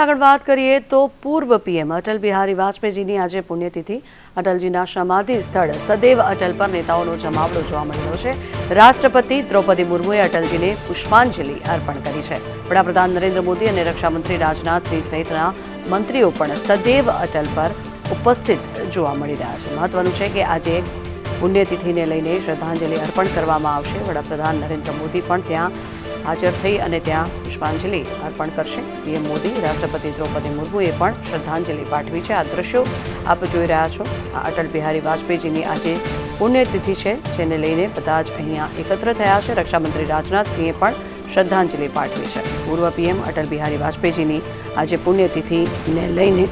આગળ વાત કરીએ તો પૂર્વ પીએમ અટલ બિહારી વાજપેયીજીની આજે પુણ્યતિથિ. અટલજીના સમાધિ સ્થળ સદૈવ અટલ પર નેતાઓનો જમાવડો જોવા મળ્યો છે. રાષ્ટ્રપતિ દ્રૌપદી મુર્મુએ અટલજીને પુષ્પાંજલિ અર્પણ કરી છે. વડાપ્રધાન નરેન્દ્ર મોદી અને રક્ષામંત્રી રાજનાથસિંહ સહિતના મંત્રીઓ પણ સદૈવ અટલ પર ઉપસ્થિત જોવા મળી રહ્યા છે. મહત્વનું છે કે આજે પુણ્યતિથિને લઈને શ્રદ્ધાંજલિ અર્પણ કરવામાં આવશે. વડાપ્રધાન નરેન્દ્ર મોદી પણ ત્યાં હાજર થઈ અને ત્યાં પુષ્પાંજલિ અર્પણ કરશે. પીએમ મોદી, રાષ્ટ્રપતિ દ્રૌપદી મુર્મુએ પણ શ્રદ્ધાંજલિ પાઠવી છે. આ દ્રશ્યો આપ જોઈ રહ્યા છો. આ અટલ બિહારી વાજપેયીજીની આજે પુણ્યતિથિ છે, જેને લઈને બધા જ અહીંયા એકત્ર થયા છે. રક્ષામંત્રી રાજનાથસિંહે પણ શ્રદ્ધાંજલિ પાઠવી છે. પૂર્વ પીએમ અટલ બિહારી વાજપેયીજીની આજે પુણ્યતિથિને લઈને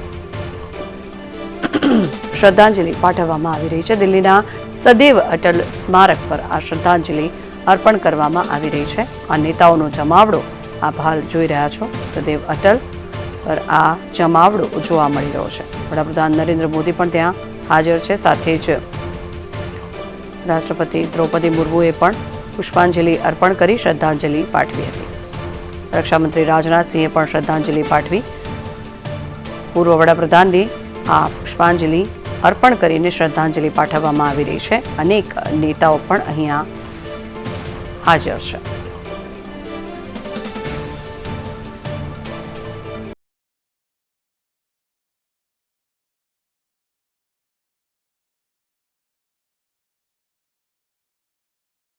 શ્રદ્ધાંજલિ પાઠવવામાં આવી રહી છે. દિલ્હીના સદૈવ અટલ સ્મારક પર આ શ્રદ્ધાંજલિ અર્પણ કરવામાં આવી રહી છે. આ નેતાઓનો જમાવડો આપ હાલ જોઈ રહ્યા છો. સદૈવ અટલ પર આ જમાવડો જોવા મળી રહ્યો છે. વડાપ્રધાન નરેન્દ્ર મોદી પણ ત્યાં હાજર છે. સાથે જ રાષ્ટ્રપતિ દ્રૌપદી મુર્મુએ પણ પુષ્પાંજલિ અર્પણ કરી શ્રદ્ધાંજલિ પાઠવી હતી. રક્ષામંત્રી રાજનાથસિંહે પણ શ્રદ્ધાંજલિ પાઠવી. પૂર્વ વડાપ્રધાનને આ પુષ્પાંજલિ અર્પણ કરીને શ્રદ્ધાંજલિ પાઠવવામાં આવી રહી છે. અનેક નેતાઓ પણ અહીંયા હાજર છે